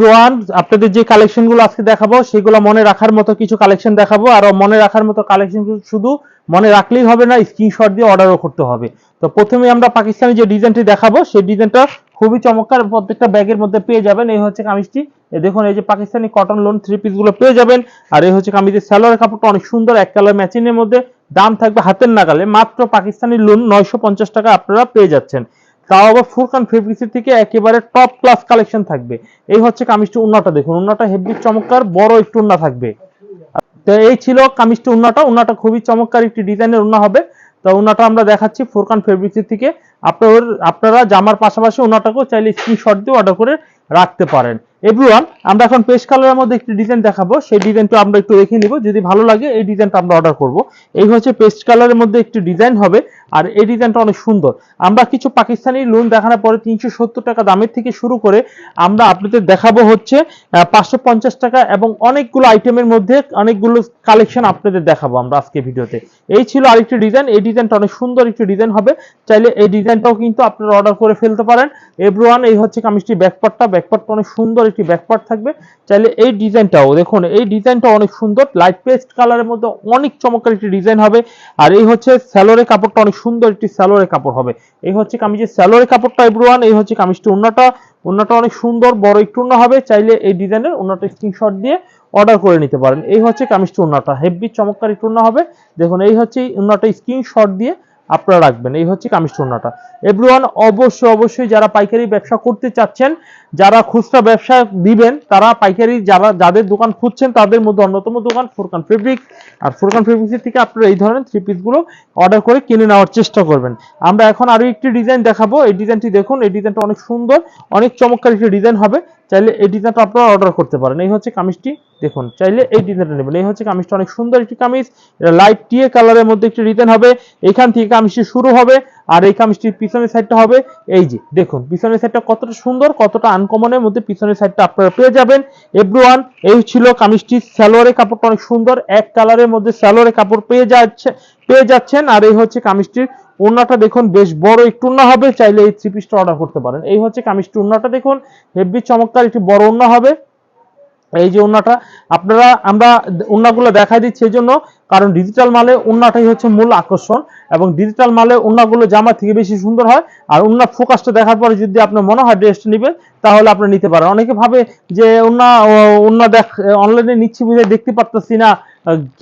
রোহান আপনাদের যে কালেকশনগুলো আজকে দেখাবো, সেগুলো মনে রাখার মতো কিছু কালেকশন দেখাবো। আর মনে রাখার মতো কালেকশন শুধু মনে রাখলেই হবে না স্ক্রিনশট দিয়ে অর্ডারও করতে হবে। তো প্রথমে আমরা পাকিস্তানি যে ডিজাইনটি দেখাবো, সেই ডিজাইনটা খুবই চমৎকার, প্রত্যেকটা ব্যাগের মধ্যে পেয়ে যাবেন। এই হচ্ছে কামিজটি। দেখুন, এই যে পাকিস্তানি কটন লোন থ্রি পিসগুলো পেয়ে যাবেন। আর এই হচ্ছে কামিজের স্যালোয়ার কাপড়টা অনেক সুন্দর, এক কালার ম্যাচিং এর মধ্যে। দাম থাকবে হাতের নাগালে। মাত্র পাকিস্তানি লোন নয়শো পঞ্চাশ টাকা আপনারা পেয়ে যাচ্ছেন। তাও আবার ফুরকান ফেব্রিক্সের থেকে একেবারে টপ ক্লাস কালেকশন থাকবে। এই হচ্ছে কামিজটি উন্নাটা দেখুন। উন্নাটা হেভি চমৎকার, বড় একটু উন্না থাকবে। তো এই ছিল কামিজটি উন্নাটা। উন্নাটা খুবই চমৎকার একটি ডিজাইনের উন্না হবে। তো উন্নাটা আমরা দেখাচ্ছি ফুরকান ফেব্রিক্সের থেকে। আপনার আপনারা জামার পাশাপাশি উন্নাটাকেও চাইলে স্ক্রিনশট দিয়ে অর্ডার করে রাখতে পারেন। এভরিওয়ান আমরা এখন পেস্ট কালারের মধ্যে একটি ডিজাইন দেখাবো। সেই ডিজাইনটা আমরা একটু দেখে নিব। যদি ভালো লাগে, এই ডিজাইনটা আমরা অর্ডার করব। এই হচ্ছে পেস্ট কালারের মধ্যে একটি ডিজাইন হবে আর এই ডিজাইনটা অনেক সুন্দর। আমরা কিছু পাকিস্তানি লোন দেখানোর পরে তিনশো সত্তর টাকা দামের থেকে শুরু করে আমরা আপনাদের দেখাবো হচ্ছে পাঁচশো পঞ্চাশ টাকা এবং অনেকগুলো আইটেমের মধ্যে অনেকগুলো কালেকশন আপনাদের দেখাবো আমরা আজকে ভিডিওতে। এই ছিল আরেকটি ডিজাইন। এই ডিজাইনটা অনেক সুন্দর একটি ডিজাইন হবে। চাইলে এই ডিজাইনটাও কিন্তু আপনারা অর্ডার করে ফেলতে পারেন। এভরিওয়ান এই হচ্ছে কামিজটি ব্যাকপার্টটা ব্যাকপার্টটা অনেক সুন্দর একটি ব্যাকপার্ট থাকবে। চাইলে এই ডিজাইনটাও, দেখুন, এই ডিজাইনটা অনেক সুন্দর। লাইট পেস্ট কালারের মধ্যে অনেক চমৎকার একটি ডিজাইন হবে। আর এই হচ্ছে স্যালোরের কাপড়টা অনেক সুন্দর একটি স্যালোরের কাপড় হবে। এই হচ্ছে কামিজের স্যালোরের কাপড়টা এভরিওয়ান এই হচ্ছে কামিজটি উন্নাটা। উন্নাটা অনেক সুন্দর, বড় একটু উন্না হবে। চাইলে এই ডিজাইনের উন্নাটা স্ক্রিনশট দিয়ে অর্ডার করে নিতে পারেন। এই হচ্ছে কামিজটি উন্নাটা। হেভি চমৎকার একটু উন্না হবে। দেখুন, এই হচ্ছে উন্নাটা স্ক্রিনশট দিয়ে আপনারা রাখবেন। এই হচ্ছে কামিজ টুনাটা এভরিওয়ান অবশ্যই অবশ্যই যারা পাইকারি ব্যবসা করতে চাচ্ছেন যারা খুচরা ব্যবসা দিবেন, তারা পাইকারি যারা, যাদের দোকান খুঁজছেন, তাদের মধ্যে অন্যতম দোকান ফুরকান ফেব্রিক আর ফুরকান ফেব্রিক্সের থেকে আপনারা এই ধরনের থ্রি পিসগুলো অর্ডার করে কিনে নেওয়ার চেষ্টা করবেন। আমরা এখন আরও একটি ডিজাইন দেখাবো। এই ডিজাইনটি দেখুন, এই ডিজাইনটা অনেক সুন্দর, অনেক চমৎকার একটি ডিজাইন হবে। চাইলে এই ডিজাইনটা আপনারা অর্ডার করতে পারেন। এই হচ্ছে কামিজটি, দেখুন, চাইলে এই ডিজাইনটা নেবেন। এই হচ্ছে কামিজটা, অনেক সুন্দর একটি কামিজ। এটা লাইট টিয়ে কালারের মধ্যে একটি ডিজাইন হবে। এখান থেকে কামিজটি শুরু হবে। আর এই কামিজটির পিছনের সাইডটা হবে এই যে, দেখুন, পিছনের সাইডটা কতটা সুন্দর, কতটা আনকমনের মধ্যে পিছনের সাইডটা আপনারা পেয়ে যাবেন। এভরিওয়ান এই ছিল কামিজটির স্যালোয়ারের কাপড়টা অনেক সুন্দর, এক কালারের মধ্যে স্যালোয়ারের কাপড় পেয়ে যাচ্ছে, পেয়ে যাচ্ছেন। আর এই হচ্ছে কামিজটির ওড়নাটা দেখুন, বেশ বড় একটু ওড়না হবে, চাইলে এই থ্রি পিসটা অর্ডার করতে পারেন। এই হচ্ছে কামিজটি ওড়নাটা দেখুন, হেভি চমৎকার একটি বড় ওড়না হবে। এই যে ওড়নাটা আপনারা, আমরা ওড়নাগুলো দেখাই দিচ্ছি এই জন্য, কারণ ডিজিটাল মালে ওড়নাটাই হচ্ছে মূল আকর্ষণ এবং ডিজিটাল মালে ওনাগুলো জামার থেকে বেশি সুন্দর হয়, আর উন্নার ফোকাসটা দেখার পরে যদি আপনার মনে হয় ড্রেসটা নেবেন, তাহলে আপনি নিতে পারেন। অনেকে ভাবে যে ওনা ওনা দেখ অনলাইনে নিচ্ছি বুঝে দেখতে পারতেছি না,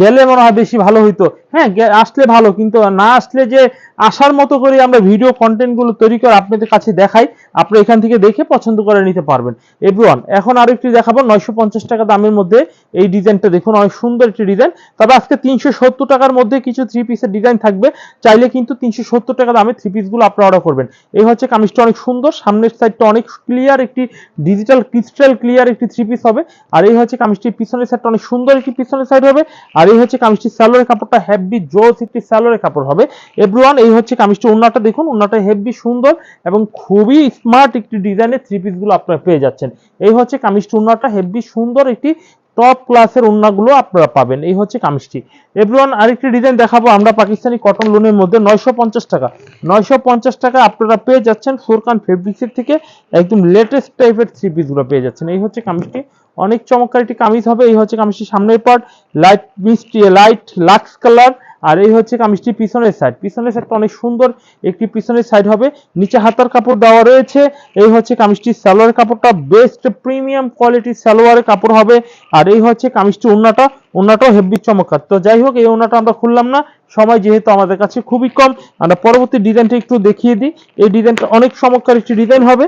গেলে মনে হয় বেশি ভালো হইতো। হ্যাঁ আসলে ভালো, কিন্তু না আসলে যে আসার মতো করে আমরা ভিডিও কন্টেন্টগুলো তৈরি করে আপনাদের কাছে দেখাই আপনি এখান থেকে দেখে পছন্দ করে নিতে পারবেন। এভরিওয়ান এখন আরেকটি দেখাবো, নয়শো পঞ্চাশ টাকা দামের মধ্যে এই ডিজাইনটা দেখুন, অনেক সুন্দর একটি ডিজাইন তবে আজকে তিনশো সত্তর টাকার মধ্যে কিছু থ্রি পিসের ডিজাইন থাকবে। চাইলে কিন্তু তিনশো সত্তর টাকা দামে থ্রি পিসগুলো আপনি অর্ডার করবেন। এই হচ্ছে কামিজটা অনেক সুন্দর, সামনের সাইডটা অনেক ক্লিয়ার একটি ডিজিটাল ক্রিস্টাল ক্লিয়ার একটি থ্রি পিস হবে। আর এই হচ্ছে কামিজটির পিছনের সাইডটা অনেক সুন্দর একটি পিছনের সাইড হবে। আর এই হচ্ছে কামিজটির স্যালোরের কাপড়টা হেভি জোস একটি স্যালোরের কাপড় হবে। এভরিওয়ান এই হচ্ছে কামিজটা। ওন্নাটা দেখুন ওন্নাটা হেভি সুন্দর এবং খুবই স্মার্ট একটি ডিজাইনের থ্রি পিসগুলো আপনারা পেয়ে যাচ্ছেন। এই হচ্ছে কামিজটা ওন্নাটা হেভি সুন্দর একটি টপ ক্লাসের ওড়নাগুলো আপনারা পাবেন। এই হচ্ছে কামিজটি। এভরিওয়ান আরেকটি ডিজাইন দেখাবো। আমরা পাকিস্তানি কটন লোনের মধ্যে নয়শো পঞ্চাশ টাকা। নয়শো পঞ্চাশ টাকা আপনারা পেয়ে যাচ্ছেন ফোরকান ফেব্রিক্সের থেকে একদম লেটেস্ট টাইপের থ্রি পিসগুলো পেয়ে যাচ্ছেন। এই হচ্ছে কামিজটি। অনেক চমৎকার একটি কামিজ হবে। এই হচ্ছে কামিজটি সামনের পার্ট লাইট মিষ্টি লাইট লাক্স কালার আর এই হচ্ছে কামিজটি পিছনের সাইড পিছনের সাইডটা অনেক সুন্দর, একটি পিছনের সাইড হবে। নিচে হাতার কাপড় দেওয়া রয়েছে। এই হচ্ছে কামিজটি সালোয়ার কাপড়টা। বেস্ট প্রিমিয়াম কোয়ালিটির সালোয়ারের কাপড় হবে। আর এই হচ্ছে কামিজটি ওন্নাটা ওন্নাটাও হেভি চমৎকার। তো যাই হোক, এই ওন্নাটা আমরা খুললাম না। সময় যেহেতু আমাদের কাছে খুবই কম, আমরা পরবর্তী ডিজাইনটা একটু দেখিয়ে দিই। এই ডিজাইনটা অনেক চমৎকার একটি ডিজাইন হবে।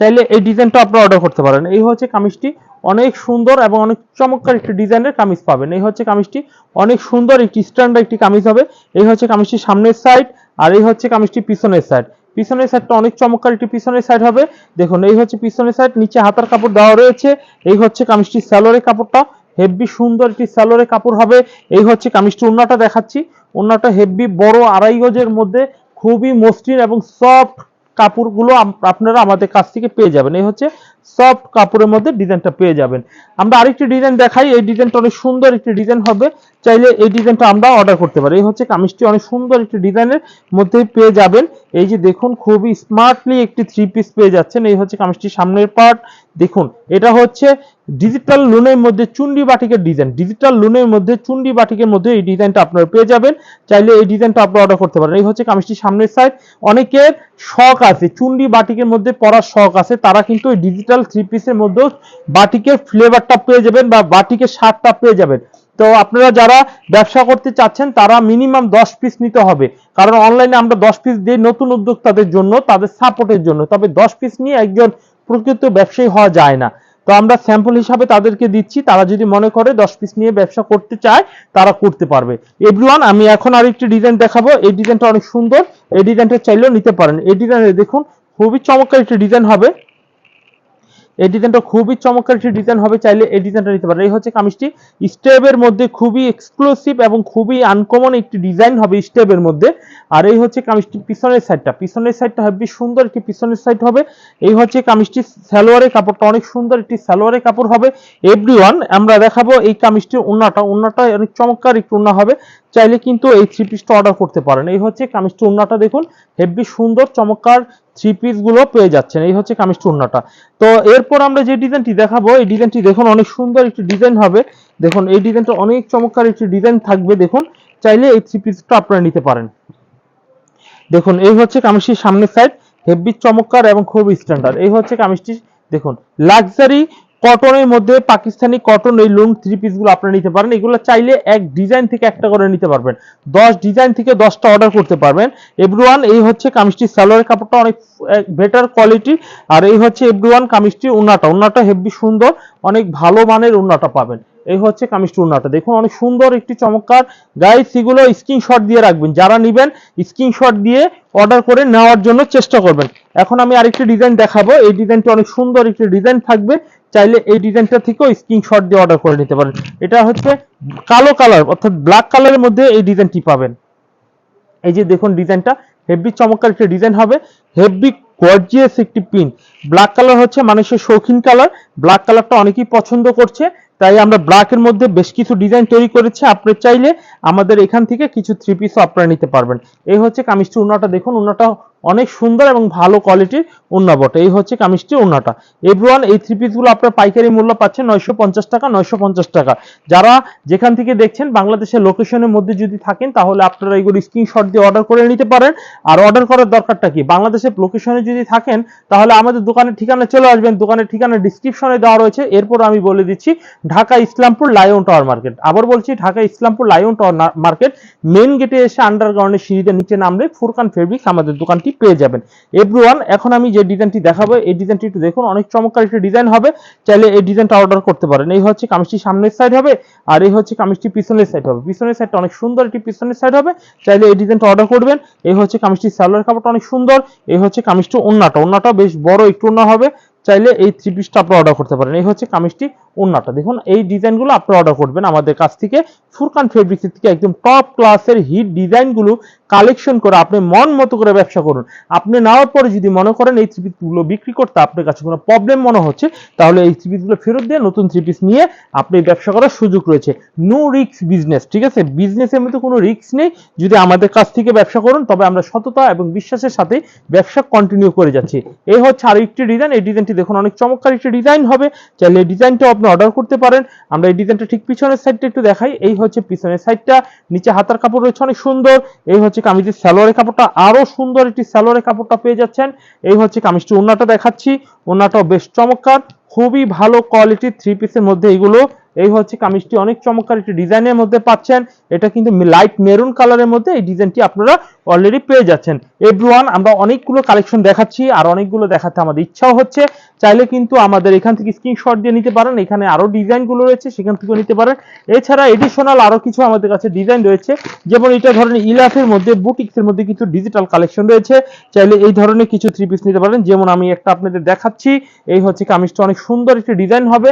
চাইলে এই ডিজাইনটা আপনারা অর্ডার করতে পারেন। এই হচ্ছে কামিজটি অনেক সুন্দর এবং অনেক চমৎকার একটি ডিজাইনের কামিজ পাবেন। এই হচ্ছে কামিজটি। অনেক সুন্দর একটি স্ট্যান্ডার্ড একটি কামিজ হবে। এই হচ্ছে কামিজটি সামনের সাইড আর এই হচ্ছে কামিজটি পিছনের সাইড পিছনের সাইডটা অনেক চমৎকার একটি পিছনের সাইড হবে। দেখুন এই হচ্ছে পিছনের সাইড নিচে হাতার কাপড় দেওয়া রয়েছে। এই হচ্ছে কামিজটি স্যালোরের কাপড়টা। হেভি সুন্দর একটি স্যালোরের কাপড় হবে। এই হচ্ছে কামিজটি ওন্নাটা দেখাচ্ছি। ওন্নাটা হেভি বড় আড়াই গজের মধ্যে খুবই মসৃণ এবং সফট কাপড়গুলো আপনারা আমাদের কাছ থেকে পেয়ে যাবেন। এই হচ্ছে সফট কাপড়ের মধ্যে ডিজাইনটা পেয়ে যাবেন। আমরা আরেকটি ডিজাইন দেখাই। এই ডিজাইনটা অনেক সুন্দর একটি ডিজাইন হবে। চাইলে এই ডিজাইনটা আমরা অর্ডার করতে পারি। এই হচ্ছে কামিজটি অনেক সুন্দর একটি ডিজাইনের মধ্যে পেয়ে যাবেন। এই যে দেখুন, খুবই স্মার্টলি একটি থ্রি পিস পেয়ে যাচ্ছেন। এই হচ্ছে কামিজটির সামনের পার্ট দেখুন, এটা হচ্ছে ডিজিটাল লোনের মধ্যে চুন্ডি বাটিকের ডিজাইন ডিজিটাল লোনের মধ্যে চুন্ডি বাটিকের মধ্যে এই ডিজাইনটা আপনারা পেয়ে যাবেন। চাইলে এই ডিজাইনটা আপনারা অর্ডার করতে পারেন। এই হচ্ছে কামিজটির সামনের সাইড অনেকের শখ আছে, চুন্ডি বাটিকের মধ্যে পরার শখ আছে। তারা কিন্তু এই ডিজিটাল থ্রি পিসের মধ্যেও বাটিকের ফ্লেভারটা পেয়ে যাবেন বা বাটিকের স্বাদটা পেয়ে যাবেন। তো আপনারা যারা ব্যবসা করতে চাচ্ছেন, তারা মিনিমাম দশ পিস নিতে হবে। কারণ অনলাইনে আমরা দশ পিস দিই নতুন উদ্যোক্তাদের জন্য, তাদের সাপোর্টের জন্য। তবে দশ পিস নিয়ে একজন প্রকৃত ব্যবসায়ী হওয়া যায় না। তো আমরা স্যাম্পল হিসাবে তাদেরকে দিচ্ছি। তারা যদি মনে করে দশ পিস নিয়ে ব্যবসা করতে চায়, তারা করতে পারবে। এভরিওয়ান আমি এখন আরেকটি ডিজাইন দেখাবো। এই ডিজাইনটা অনেক সুন্দর। এই ডিজাইনটা চাইলেও নিতে পারেন। এই ডিজাইনে দেখুন, খুবই চমৎকার একটি ডিজাইন হবে। এই ডিজাইনটা খুবই চমৎকার একটি ডিজাইন হবে, চাইলে এই ডিজাইনটা নিতে পারেন। এই হচ্ছে কামিজটি। স্টেপের মধ্যে খুবই এক্সক্লুসিভ এবং খুবই আনকমন একটি ডিজাইন হবে স্টেপের মধ্যে। আর এই হচ্ছে কামিজটি পিছনের সাইডটা পিছনের সাইডটা হেবি সুন্দর একটি পিছনের সাইড হবে। এই হচ্ছে কামিজটি সালোয়ারের কাপড়টা, অনেক সুন্দর একটি সালোয়ারের কাপড় হবে। এভরিওয়ান আমরা দেখাবো এই কামিজটির উন্নাটা। উন্নাটা অনেক চমৎকার একটি উন্না হবে। চাইলে কিন্তু এই থ্রি পিসটা অর্ডার করতে পারেন। এই হচ্ছে কামিজটি উন্নাটা দেখুন। হেভি সুন্দর, চমৎকার থ্রি পিসগুলো পেয়ে যাচ্ছেন। এই হচ্ছে কামিজ টুর্নাটা তো এরপর আমরা যে ডিজাইনটি দেখাবো, এই ডিজাইনটি দেখুন অনেক সুন্দর একটি ডিজাইন হবে। দেখুন, এই ডিজাইনটা অনেক চমৎকার একটি ডিজাইন থাকবে, দেখুন। চাইলে এই থ্রি পিসটা আপনারা নিতে পারেন। দেখুন, এই হচ্ছে কামিজটির সামনের সাইড হেভি চমৎকার এবং খুব স্ট্যান্ডার্ড এই হচ্ছে কামিজটি দেখুন লাক্সারি কটনের মধ্যে পাকিস্তানি কটন এই লুং থ্রি পিসগুলো আপনারা নিতে পারেন। এগুলো চাইলে এক ডিজাইন থেকে একটা করে নিতে পারবেন। দশ ডিজাইন থেকে দশটা অর্ডার করতে পারবেন। এভরিওয়ান এই হচ্ছে কামিজটির সালোয়ারের কাপড়টা অনেক বেটার কোয়ালিটি আর এই হচ্ছে এভরিওয়ান কামিজটির উন্নাটা। উন্নাটা হেভি সুন্দর, অনেক ভালো মানের উন্নাটা পাবেন। এই হচ্ছে কামিজটি উন্নাটা দেখুন, অনেক সুন্দর একটি চমৎকার। গাইস এগুলো স্ক্রিনশট দিয়ে রাখবেন। যারা নেবেন স্ক্রিনশট দিয়ে অর্ডার করে নেওয়ার জন্য চেষ্টা করবেন। এখন আমি আরেকটি ডিজাইন দেখাবো। এই ডিজাইনটি অনেক সুন্দর একটি ডিজাইন থাকবে। চাইলে এই ডিজাইনটা থেকেও স্ক্রিনশট দিয়ে অর্ডার করে নিতে পারেন। এটা হচ্ছে কালো কালার অর্থাৎ ব্ল্যাক কালারের মধ্যে এই ডিজাইনটি পাবেন। এই যে দেখুন ডিজাইনটা হেভি চমৎকার একটা ডিজাইন হবে। হেভি গর্জিয়াস একটি পিন ব্ল্যাক কালার হচ্ছে মানুষের শৌখিন কালার ব্ল্যাক কালারটা অনেকেই পছন্দ করছে। তাই আমরা ব্ল্যাকের মধ্যে বেশ কিছু ডিজাইন তৈরি করেছি। আপনি চাইলে আমাদের এখান থেকে কিছু থ্রি পিসও আপনারা নিতে পারবেন। এই হচ্ছে কামিজটি উন্নাটা দেখুন উন্নাটা অনেক সুন্দর এবং ভালো কোয়ালিটির উন্না বটে। এই হচ্ছে কামিজটি উন্নাটা এভরিওয়ান এই থ্রি পিসগুলো আপনার পাইকারি মূল্য পাচ্ছেন নয়শো পঞ্চাশ টাকা, নয়শো পঞ্চাশ টাকা। যারা যেখান থেকে দেখছেন বাংলাদেশের লোকেশনের মধ্যে যদি থাকেন, তাহলে আপনারা এগুলো স্ক্রিনশট দিয়ে অর্ডার করে নিতে পারেন। আর অর্ডার করার দরকারটা কি? বাংলাদেশের লোকেশনে যদি থাকেন, তাহলে আমাদের দোকানের ঠিকানা চলে আসবেন। দোকানের ঠিকানা ডিসক্রিপশনে দেওয়া রয়েছে। এরপর আমি বলে দিচ্ছি, Dhaka Islampur lion tower market আবার বলছি, Dhaka Islampur lion tower market main গেটে এসে আন্ডারগ্রাউন্ডের সিঁড়িতে নিচে নামলে ফুরকান ফেব্রিক্স আমাদের দোকানটি পেয়ে যাবেন। এভরিওয়ান এখন আমি যে ডিজাইনটি দেখাবো, এই ডিজাইনটি একটু দেখুন, অনেক চমৎকার একটি ডিজাইন হবে। চাইলে এই ডিজাইনটা অর্ডার করতে পারেন। এই হচ্ছে কামিজটি সামনের সাইড হবে, আর এই হচ্ছে কামিজটি পিছনের সাইড হবে। পিছনের সাইডটা অনেক সুন্দর একটি পিছনের সাইড হবে। চাইলে এই ডিজাইনটা অর্ডার করবেন। এই হচ্ছে কামিজটি সালোয়ার কাপড়টা অনেক সুন্দর। এই হচ্ছে কামিজটি ওন্নাটা। ওন্নাটা বেশ বড়, একটু ওন্না হবে। চাইলে এই থ্রি পিসটা আপনি অর্ডার করতে পারেন। এই হচ্ছে কামিজটি ওন্নাটা দেখুন, এই ডিজাইনগুলো আপনি অর্ডার করবেন আমাদের কাছ থেকে। ফুরকান ফেব্রিক্স থেকে একদম টপ ক্লাসের হিট ডিজাইনগুলো কালেকশন করে আপনি মন মতো করে ব্যবসা করুন। আপনি নেওয়ার পরে যদি মনে করেন এই থ্রি বিক্রি করতে আপনার কাছে কোনো প্রবলেম মনে হচ্ছে, তাহলে এই থ্রি পিসগুলো ফেরত দিয়ে নতুন থ্রি পিস নিয়ে আপনি ব্যবসা করার সুযোগ রয়েছে। নো রিস্ক বিজনেস ঠিক আছে? বিজনেসের মধ্যে কোনো রিস্ক নেই। যদি আমাদের কাছ থেকে ব্যবসা করুন, তবে আমরা সততা এবং বিশ্বাসের সাথে ব্যবসা কন্টিনিউ করে যাচ্ছি। এই হচ্ছে আরও একটি ডিজাইন এই ডিজাইনটি দেখুন, অনেক চমৎকার একটি ডিজাইন হবে। চাইলে এই ডিজাইনটাও আপনি অর্ডার করতে পারেন। আমরা এই ডিজাইনটা ঠিক পিছনের সাইডটা একটু দেখাই। এই হচ্ছে পিছনের সাইডটা নিচে হাতার কাপড় রয়েছে অনেক সুন্দর। এই হচ্ছে কামিজের সালোয়ারের কাপড়টা। আরও সুন্দর একটি সালোয়ারের কাপড়টা পেয়ে যাচ্ছেন। এই হচ্ছে কামিজটি ওন্নাটা দেখাচ্ছি। ওন্নাটাও বেশ চমৎকার। খুবই ভালো কোয়ালিটির থ্রি পিসের মধ্যে এগুলো এই হচ্ছে কামিজটি, অনেক চমৎকার একটি ডিজাইনের মধ্যে পাচ্ছেন। এটা কিন্তু লাইট মেরুন কালারের মধ্যে এই ডিজাইনটি আপনারা অলরেডি পেয়ে যাচ্ছেন। এভরিওয়ান আমরা অনেকগুলো কালেকশন দেখাচ্ছি, আর অনেকগুলো দেখাতে আমাদের ইচ্ছাও হচ্ছে। চাইলে কিন্তু আমাদের এখান থেকে স্ক্রিনশট দিয়ে নিতে পারেন। এখানে আরও ডিজাইনগুলো রয়েছে, সেখান থেকেও নিতে পারেন। এছাড়া এডিশনাল আরও কিছু আমাদের কাছে ডিজাইন রয়েছে। যেমন এটা ধরেন ইলাফের মধ্যে বুটিক্সের মধ্যে কিছু ডিজিটাল কালেকশন রয়েছে। চাইলে এই ধরনের কিছু থ্রি পিস নিতে পারেন। যেমন আমি একটা আপনাদের দেখাচ্ছি, এই হচ্ছে কামিজটা, অনেক সুন্দর একটি ডিজাইন হবে।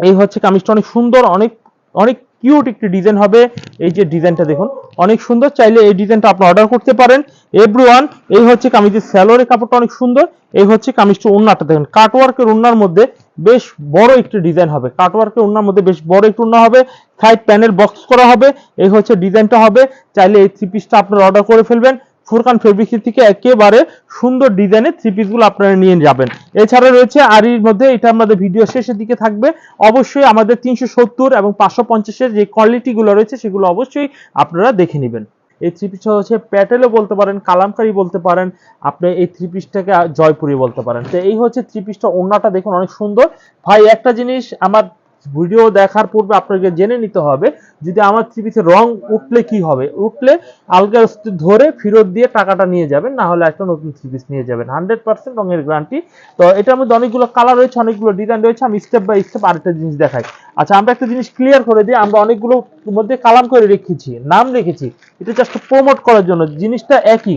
এই হচ্ছে কামিজটা অনেক সুন্দর, অনেক অনেক কিউট একটি ডিজাইন হবে। এই যে ডিজাইনটা দেখুন, অনেক সুন্দর। চাইলে এই ডিজাইনটা আপনি অর্ডার করতে পারেন। এভরিওয়ান এই হচ্ছে কামিজের স্যালোয়ারের কাপড়টা অনেক সুন্দর। এই হচ্ছে কামিজটা ওন্নাটা দেখুন। কাটওয়ার্কের ওন্নার মধ্যে বেশ বড় একটি ডিজাইন হবে। কাটওয়ার্কের ওন্নার মধ্যে বেশ বড় একটি ওন্না হবে। সাইড প্যানেল বক্স করা হবে। এই হচ্ছে ডিজাইনটা হবে। চাইলে এই থ্রি পিসটা আপনারা অর্ডার করে ফেলবেন। ফুরকান ফেব্রিক্স থেকে একেবারে সুন্দর ডিজাইনের থ্রি পিসগুলো আপনারা নিয়ে যাবেন। এছাড়া রয়েছে আরির মধ্যে, এটা আমাদের ভিডিও শেষের দিকে থাকবে। অবশ্যই আমাদের তিনশো সত্তর এবং পাঁচশো পঞ্চাশের যে কোয়ালিটিগুলো রয়েছে, সেগুলো অবশ্যই আপনারা দেখে নেবেন। এই থ্রি পিসটা হচ্ছে প্যাটেলও বলতে পারেন, কালামকারি বলতে পারেন, আপনি এই থ্রি পিসটাকে জয়পুরি বলতে পারেন। তো এই হচ্ছে থ্রি পিসটা ওন্নাটা দেখুন অনেক সুন্দর। ভাই, একটা জিনিস আমার ভিডিও দেখার পূর্বে আপনাকে জেনে নিতে হবে যদি আমার থ্রি রং উঠলে কি হবে? উঠলে আলগা ধরে ফেরত দিয়ে টাকাটা নিয়ে যাবেন, না হলে একটা নতুন থ্রি পিস নিয়ে যাবেন। হান্ড্রেড পার্সেন্ট রঙের গ্যারান্টি তো এটার মধ্যে অনেকগুলো কালার রয়েছে, অনেকগুলো ডিজাইন রয়েছে, আমি স্টেপ বাই স্টেপ আরেকটা জিনিস দেখাই। আচ্ছা আমরা একটা জিনিস ক্লিয়ার করে দিই, আমরা অনেকগুলো মধ্যে কালাম করে রেখেছি, নাম রেখেছি। এটা জাস্ট প্রমোট করার জন্য, জিনিসটা একই।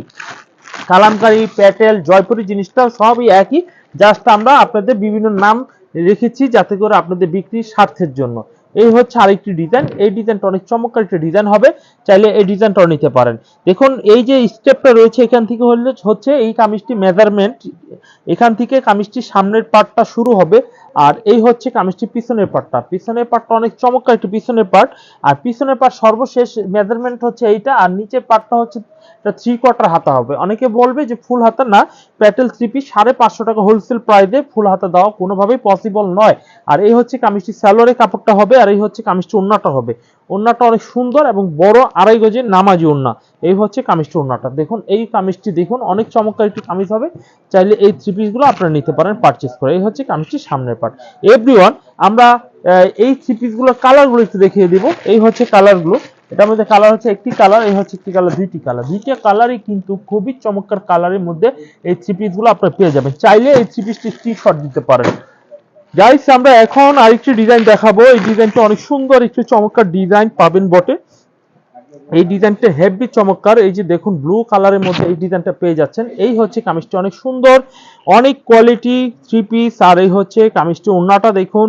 কালামকারী, প্যাটেল, জয়পুরি জিনিসটা সবই একই। জাস্ট আমরা আপনাদের বিভিন্ন নাম রেখেছি যাতে করে আপনাদের বিক্রির স্বার্থের জন্য। এই হচ্ছে আরেকটি ডিজাইন এই ডিজাইনটা অনেক চমৎকার একটি ডিজাইন হবে। চাইলে এই ডিজাইনটাও নিতে পারেন। দেখুন, এই যে স্টেপটা রয়েছে এখান থেকে হলে হচ্ছে এই কামিজটি মেজারমেন্ট এখান থেকে কামিজটি সামনের পার্টটা শুরু হবে। আর এই হচ্ছে কামিজটির পিছনের পার্টটা পিছনের পার্টটা অনেক চমৎকার, একটি পিছনের পার্ট আর পিছনের পার্ট সর্বশেষ মেজারমেন্ট হচ্ছে এইটা, আর নিচের পার্টটা হচ্ছে থ্রি কোয়ার্টার হাতা হবে। অনেকে বলবে যে ফুল হাতা না, প্যাটেল থ্রি পিস সাড়ে পাঁচশো টাকা হোলসেল প্রাইসে ফুল হাতা দেওয়া কোনোভাবেই পসিবল নয়। আর এই হচ্ছে কামিজটি স্যালোয়ারের কাপড়টা হবে, আর এই হচ্ছে কামিজটি ওন্নাটা হবে। ওন্নাটা অনেক সুন্দর এবং বড় আড়াই গজের নামাজি ওন্না এই হচ্ছে কামিজটি ওন্নাটা দেখুন, এই কামিজটি দেখুন, অনেক চমৎকার একটি কামিজ হবে। চাইলে এই থ্রি পিসগুলো আপনারা নিতে পারেন পারচেস করে। এই হচ্ছে কামিজটির সামনের পার্ট এভরিওয়ান আমরা এই থ্রি পিসগুলোর কালারগুলো একটু দেখিয়ে দিব। এই হচ্ছে কালারগুলো এটার মধ্যে কালার হচ্ছে একটি কালার এই হচ্ছে একটি কালার দুইটি কালার দুইটি কালারই কিন্তু খুবই চমৎকার কালারের মধ্যে এই থ্রি পিসগুলো আপনারা পেয়ে যাবেন। চাইলে এই থ্রি পিসটি স্ক্রিনশট দিতে পারেন। গাইস আমরা এখন আরেকটি ডিজাইন দেখাবো। এই ডিজাইনটা অনেক সুন্দর, একটি চমৎকার ডিজাইন পাবেন বটে। এই ডিজাইনটা হেভি চমৎকার। এই যে দেখুন ব্লু কালারের মধ্যে এই ডিজাইনটা পেয়ে যাচ্ছেন। এই হচ্ছে কামিজটি অনেক সুন্দর, অনেক কোয়ালিটি থ্রি পিস আর এই হচ্ছে কামিজটি ওন্নাটা দেখুন।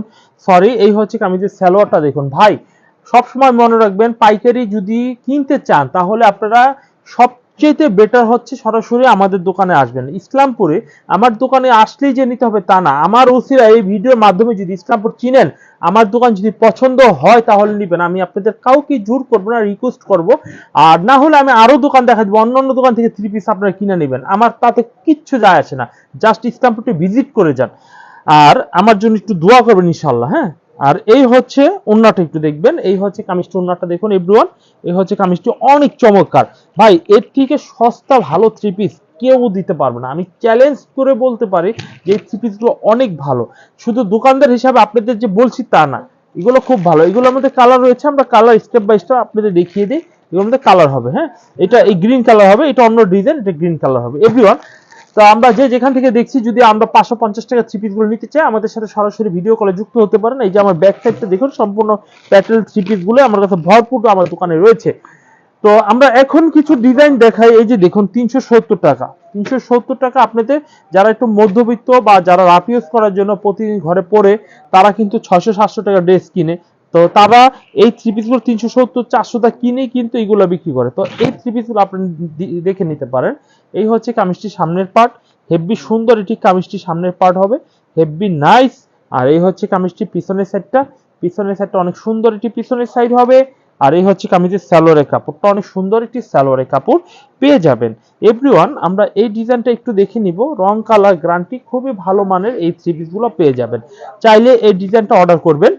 সরি এই হচ্ছে কামিজের স্যালোয়ারটা দেখুন। ভাই, সবসময় মনে রাখবেন, পাইকারি যদি কিনতে চান, তাহলে আপনারা সবচেয়ে বেটার হচ্ছে সরাসরি আমাদের দোকানে আসবেন। ইসলামপুরে আমার দোকানে আসলেই যে নিতে হবে তা না। আমার ওসিরা এই ভিডিওর মাধ্যমে যদি ইসলামপুর চিনেন, আমার দোকান যদি পছন্দ হয় তাহলে নিবেন। আমি আপনাদের কাউকে জোর করব না রিকোয়েস্ট করব। আর না হলে আমি আরও দোকান দেখা দেবো অন্য অন্য দোকান থেকে থ্রি পিস আপনারা কিনে নেবেন। আমার তাতে কিচ্ছু যায় আসে না। জাস্ট ইসলামপুরটি ভিজিট করে যান। আর আমার জন্য একটু দোয়া করবেন ইনশাল্লাহ হ্যাঁ? আর এই হচ্ছে ওন্নাটা একটু দেখবেন, এই হচ্ছে কামিজটি ওন্নাটা দেখুন এভরিওয়ান এই হচ্ছে কামিজটি অনেক চমৎকার। ভাই, এর থেকে সস্তা ভালো থ্রি পিস কেউ দিতে পারবে না। আমি চ্যালেঞ্জ করে বলতে পারি যে এই থ্রি পিসগুলো অনেক ভালো। শুধু দোকানদার হিসাবে আপনাদের যে বলছি তা না, এগুলো খুব ভালো। এগুলোর মধ্যে কালার রয়েছে, আমরা কালার স্টেপ বাই স্টেপ আপনাদের দেখিয়ে দিই, এগুলোর মধ্যে কালার হবে হ্যাঁ? এটা এই গ্রিন কালার হবে, এটা অন্য ডিজাইন এটা গ্রিন কালার হবে। এভরিওয়ান তো আমরা যে যেখান থেকে দেখছি, যদি আমরা পাঁচশো পঞ্চাশ টাকা থ্রি পিসগুলো নিতে চাই, আমাদের সাথে সরাসরি ভিডিও কলে যুক্ত হতে পারেন। এই যে আমার ব্যাক সাইডটা দেখুন, সম্পূর্ণ প্যাটেল থ্রি পিসগুলো আমার কাছে ভরপুর আমার দোকানে রয়েছে। তো আমরা এখন কিছু ডিজাইন দেখাই। এই যে দেখুন, তিনশো সত্তর টাকা। তিনশো সত্তর টাকা আপনাদের, যারা একটু মধ্যবিত্ত বা যারা রাফ ইউজ করার জন্য প্রতিদিন ঘরে পড়ে তারা কিন্তু ছয়শো সাতশো টাকা ড্রেস কিনে। তো তারা এই থ্রি পিসগুলো তিনশো সত্তর, চারশো টাকা কিনেই কিন্তু এগুলো বিক্রি করে। তো এই থ্রি পিসগুলো আপনি দেখে নিতে পারেন। এই হচ্ছে কামিজটির সামনের পার্ট হেভি সুন্দর এটি কামিজটির সামনের পার্ট হবে। হেভি নাইস আর এই হচ্ছে কামিজটির পিছনের সাইডটা পিছনের সাইডটা অনেক সুন্দর এটি পিছনের সাইড হবে। আর এই হচ্ছে কামিজের স্যালোয়ারের কাপড়টা অনেক সুন্দর একটি স্যালোয়ারের কাপড় পেয়ে যাবেন। এভরিওয়ান আমরা এই ডিজাইনটা একটু দেখে নিব। রং কালার গ্রান্টি খুবই ভালো মানের এই থ্রি পিসগুলো পেয়ে যাবেন। চাইলে এই ডিজাইনটা অর্ডার করবেন।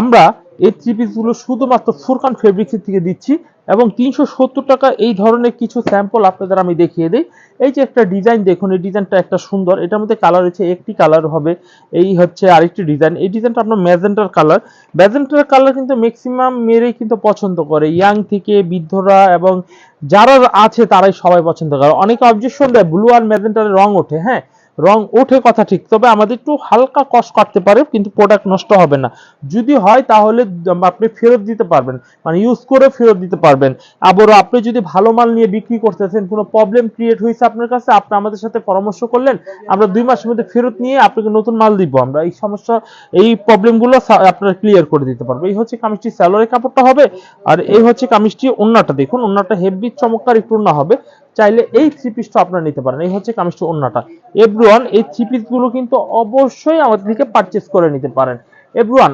আমরা এই থ্রি পিসগুলো শুধুমাত্র ফুরকান ফেব্রিক্সের থেকে দিচ্ছি এবং তিনশো সত্তর টাকা এই ধরনের কিছু স্যাম্পল আপনাদের আমি দেখিয়ে দিই। এই যে একটা ডিজাইন দেখুন, এই ডিজাইনটা একটা সুন্দর। এটার মধ্যে কালার রয়েছে, একটি কালার হবে। এই হচ্ছে আরেকটি ডিজাইন এই ডিজাইনটা আপনার ম্যাজেন্টার কালার ম্যাজেন্টার কালার কিন্তু ম্যাক্সিমাম মেয়েরাই কিন্তু পছন্দ করে। ইয়াং থেকে বৃদ্ধরা এবং যারা আছে তারাই সবাই পছন্দ করে। অনেকে অবজেকশন দেয় ব্লু আর ম্যাজেন্টারের রং ওঠে হ্যাঁ? রং ওঠে কথা ঠিক, তবে আমাদের একটু হালকা কষ্ট কাটতে পারে, কিন্তু প্রোডাক্ট নষ্ট হবে না। যদি হয় তাহলে আপনি ফেরত দিতে পারবেন মানে ইউজ করে ফেরত দিতে পারবেন। আবারও আপনি যদি ভালো মাল নিয়ে বিক্রি করতেছেন, কোনো প্রবলেম ক্রিয়েট হয়েছে আপনার কাছে, আপনি আমাদের সাথে পরামর্শ করলেন, আমরা দুই মাসের মধ্যে ফেরত নিয়ে আপনাকে নতুন মাল দিব। আমরা এই সমস্যা, এই প্রবলেমগুলো আপনারা ক্লিয়ার করে দিতে পারব। এই হচ্ছে কামিজটি স্যালোয়ারের কাপড়টা হবে, আর এই হচ্ছে কামিজটি ওন্নাটা। দেখুন, ওন্নাটা হেভি চমৎকার, একটু ওন্না হবে। চাইলে এই থ্রি পিসটা আপনারা নিতে পারেন। এই হচ্ছে কামিজটি অন্যটা এভরিওয়ান এই থ্রি পিসগুলো কিন্তু অবশ্যই আমাদের থেকে পারচেস করে নিতে পারেন। এভরিওয়ান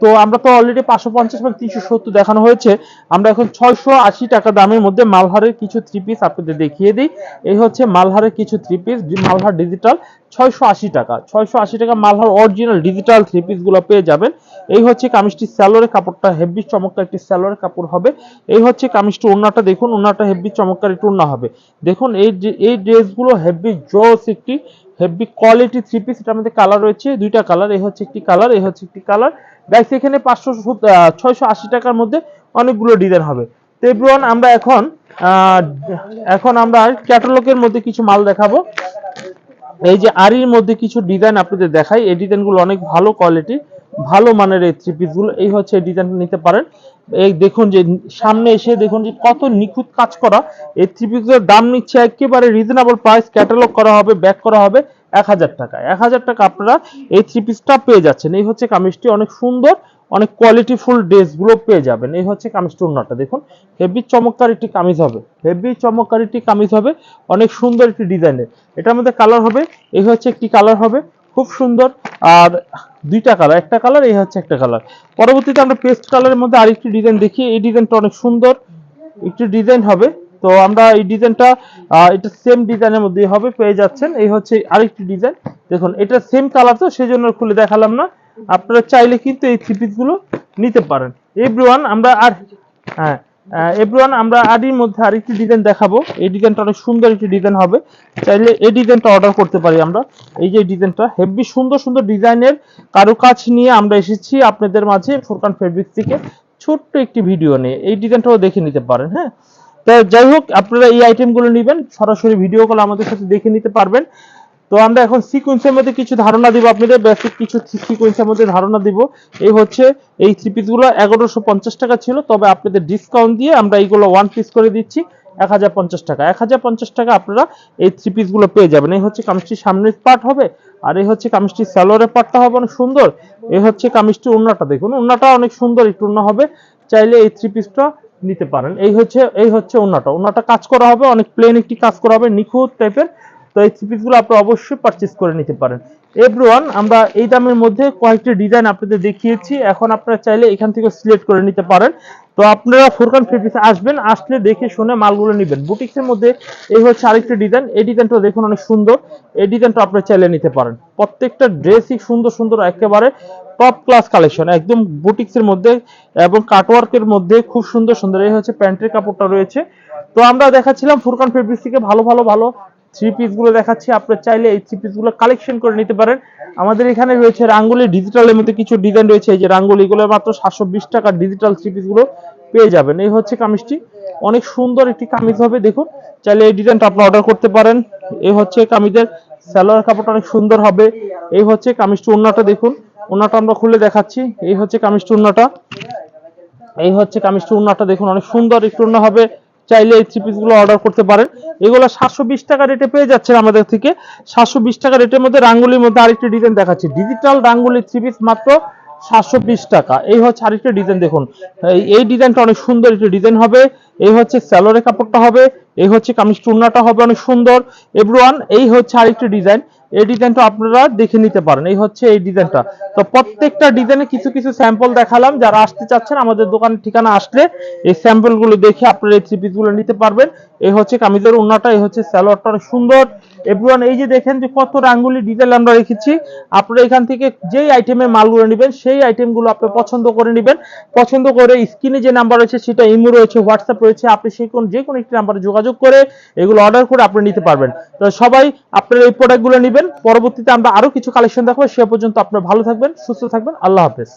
তো আমরা তো অলরেডি পাঁচশো পঞ্চাশ এবং তিনশো সত্তর দেখানো হয়েছে। আমরা এখন ছয়শো আশি টাকা দামের মধ্যে মালহারের কিছু থ্রি পিস আপনাদের দেখিয়ে দিই। এই হচ্ছে মালহারের কিছু থ্রি পিস মালহার ডিজিটাল ছয়শো আশি টাকা। ছয়শো আশি টাকা মালহার অরিজিনাল ডিজিটাল থ্রি পিসগুলো পেয়ে যাবেন। এই হচ্ছে কামিজটি স্যালোরের কাপড়টা হেভি চমৎকার একটি স্যালোরের কাপড় হবে। এই হচ্ছে কামিজটি ওড়নাটা দেখুন, ওড়নাটা হেভি চমৎকার একটু ওড়না হবে। দেখুন, এই এই ড্রেসগুলো হেভি জোস একটি হেভি কোয়ালিটি থ্রি পিস এটার মধ্যে কালার রয়েছে, দুইটা কালার এই হচ্ছে একটি কালার এই হচ্ছে একটি কালার গাইস এখানে পাঁচশো ছয়শো আশি টাকার মধ্যে অনেকগুলো ডিজাইন হবে। তো আমরা এখন এখন আমরা ক্যাটালগের মধ্যে কিছু মাল দেখাবো। এই যে আরির মধ্যে কিছু ডিজাইন আপনাদের দেখাই। এই ডিজাইনগুলো অনেক ভালো কোয়ালিটি ভালো মানের এই থ্রি পিসগুলো এই হচ্ছে এই ডিজাইনটা নিতে পারেন। এই দেখুন যে সামনে এসে দেখুন যে কত নিখুঁত কাজ করা। এই থ্রি পিসগুলোর দাম নিচ্ছে একেবারে রিজনেবল প্রাইস ক্যাটালগ করা হবে ব্যাক করা হবে। এক হাজার টাকা। এক হাজার টাকা আপনারা এই থ্রি পিসটা পেয়ে যাচ্ছেন। এই হচ্ছে কামিজটি, অনেক সুন্দর, অনেক কোয়ালিটিফুল ড্রেসগুলো পেয়ে যাবেন। এই হচ্ছে কামিজটি ওন্নাটা দেখুন। হেভি চমৎকার একটি কামিজ হবে। হেভি চমৎকার একটি কামিজ হবে, অনেক সুন্দর একটি ডিজাইনের এটার মধ্যে কালার হবে, এই হচ্ছে একটি কালার হবে, খুব সুন্দর। আর দুইটা কালার একটা কালার এই হচ্ছে একটা কালার পরবর্তীতে আমরা পেস্ট কালারের মধ্যে আরেকটি ডিজাইন দেখি। এই ডিজাইনটা অনেক সুন্দর, একটি ডিজাইন হবে। তো আমরা এই ডিজাইনটা এটা সেম ডিজাইনের মধ্যে হবে, পেয়ে যাচ্ছেন। এই হচ্ছে আরেকটি ডিজাইন। দেখুন, এটা সেম কালার তো সেই জন্য খুলে দেখালাম না। আপনারা চাইলে কিন্তু এই থ্রি গুলো নিতে পারেন। এভরিওয়ান আমরা আর হ্যাঁ এভরিওয়ান আমরা আদির মধ্যে আরেকটি ডিজাইন দেখাবো। এই ডিজাইনটা অনেক সুন্দর একটি ডিজাইন হবে। চাইলে এই ডিজাইনটা অর্ডার করতে পারি আমরা। এই যে ডিজাইনটা, হেভি সুন্দর সুন্দর ডিজাইনের কারও কারুকাজ নিয়ে আমরা এসেছি আপনাদের মাঝে ফোরকান ফেব্রিক্স থেকে। ছোট্ট একটি ভিডিও নিয়ে। এই ডিজাইনটাও দেখে নিতে পারেন হ্যাঁ। তো যাই হোক, আপনারা এই আইটেমগুলো নেবেন, সরাসরি ভিডিও কল আমাদের সাথে দেখে নিতে পারবেন। তো আমরা এখন সিকোয়েন্সের মধ্যে কিছু ধারণা দিব আপনাদের বেসিক কিছু সিকোয়েন্সের মধ্যে ধারণা দিব। এই হচ্ছে, এই থ্রি পিসগুলো এগারোশো পঞ্চাশ টাকা ছিল, তবে আপনাদের ডিসকাউন্ট দিয়ে আমরা এইগুলো ওয়ান পিস করে দিচ্ছি, এক হাজার পঞ্চাশ টাকা। এক হাজার পঞ্চাশ টাকা আপনারা এই থ্রি পিসগুলো পেয়ে যাবেন। এই হচ্ছে কামিজটির সামনের পার্ট হবে, আর এই হচ্ছে কামিজটির স্যালোয়ারের পার্টটা হবে অনেক সুন্দর। এই হচ্ছে কামিজটির উন্নাটা, দেখুন, উন্নাটা অনেক সুন্দর, একটু উন্না হবে। চাইলে এই থ্রি পিসটা নিতে পারেন। এই হচ্ছে এই হচ্ছে ওনাটা ওনাটা কাজ করা হবে, অনেক প্লেন একটি কাজ করা হবে, নিখুঁত টাইপের তো এই থ্রি পিসগুলো আপনি অবশ্যই পারচেস করে নিতে পারেন। এভরিওয়ান আমরা এই দামের মধ্যে কয়েকটি ডিজাইন আপনাদের দেখিয়েছি। এখন আপনারা চাইলে এখান থেকে সিলেক্ট করে নিতে পারেন। তো আপনারা ফুরকান ফেব্রিক্সে আসবেন, আসলে দেখে শুনে মালগুলো নেবেন। বুটিক্সের মধ্যে এই হচ্ছে আরেকটি ডিজাইন এই ডিজাইনটা দেখুন অনেক সুন্দর। এই ডিজাইনটা আপনারা চাইলে নিতে পারেন। প্রত্যেকটা ড্রেসই সুন্দর সুন্দর একেবারে টপ ক্লাস কালেকশন একদম বুটিক্সের মধ্যে এবং কাটওয়ার্কের মধ্যে খুব সুন্দর সুন্দর। এই হচ্ছে প্যান্টের কাপড়টা রয়েছে। তো আমরা দেখাচ্ছিলাম ফুরকান ফেব্রিক্স থেকে ভালো ভালো ভালো থ্রি পিসগুলো দেখাচ্ছি। আপনারা চাইলে এই থ্রি পিসগুলো কালেকশন করে নিতে পারেন। আমাদের এখানে রয়েছে রাঙ্গুলি ডিজিটালের মধ্যে কিছু ডিজাইন রয়েছে। এই যে রাঙ্গুলি, এগুলো মাত্র সাতশো বিশ টাকার ডিজিটাল থ্রি পিসগুলো পেয়ে যাবেন। এই হচ্ছে কামিজটি। অনেক সুন্দর একটি কামিজ হবে, দেখুন। চাইলে এই ডিজাইনটা আপনি অর্ডার করতে পারেন। এই হচ্ছে কামিজের সালোয়ার কাপড়টা অনেক সুন্দর হবে। এই হচ্ছে কামিজটি ওন্নাটা দেখুন। ওন্নাটা আমরা খুলে দেখাচ্ছি। এই হচ্ছে কামিজটি ওন্নাটা এই হচ্ছে কামিজটি ওন্নাটা দেখুন। অনেক সুন্দর একটু ওন্না হবে। চাইলে এই থ্রি গুলো অর্ডার করতে পারেন। এগুলো সাতশো বিশ টাকা রেটে পেয়ে যাচ্ছেন আমাদের থেকে। সাতশো বিশ টাকা রেটের মধ্যে রাঙ্গুলির মধ্যে আরেকটি ডিজাইন দেখাচ্ছি। ডিজিটাল রাঙ্গুলি থ্রি পিস মাত্র সাতশো বিশ টাকা। এই হচ্ছে আরেকটা ডিজাইন দেখুন। এই- ডিজাইনটা অনেক সুন্দর একটি ডিজাইন হবে। এই হচ্ছে স্যালোরে কাপড়টা হবে। এই হচ্ছে কামিজ টুর্নাটা হবে অনেক সুন্দর। এভরিওয়ান এই হচ্ছে আরেকটি ডিজাইন এই ডিজাইনটা আপনারা দেখে নিতে পারেন। এই হচ্ছে এই ডিজাইনটা। তো প্রত্যেকটা ডিজাইনে কিছু কিছু স্যাম্পল দেখালাম। যারা আসতে চাচ্ছেন, আমাদের দোকানের ঠিকানা আসলে এই স্যাম্পলগুলো দেখে আপনারা এই থ্রি পিসগুলো নিতে পারবেন। এই হচ্ছে কামিজের উন্নাটা, এই হচ্ছে স্যালোয়ারটা সুন্দর। এভরিওয়ান এই যে দেখেন যে কত রাঙ্গুলি ডিটেল আমরা রেখেছি, আপনারা এখান থেকে যেই আইটেমের মালগুলো নেবেন, সেই আইটেমগুলো আপনি পছন্দ করে নেবেন। পছন্দ করে স্ক্রিনে যে নাম্বার রয়েছে, সেটা ইমো রয়েছে হোয়াটসঅ্যাপ রয়েছে, আপনি সেই কোন যে কোনো একটি নাম্বারে যোগাযোগ করে এগুলো অর্ডার করে আপনি নিতে পারবেন। তো সবাই আপনারা এই প্রোডাক্টগুলো নেবেন, পরবর্তীতে আমরা আরও কিছু কালেকশন দেখাবো, সে পর্যন্ত আপনারা ভালো থাকবেন, সুস্থ থাকবেন, আল্লাহ হাফেজ।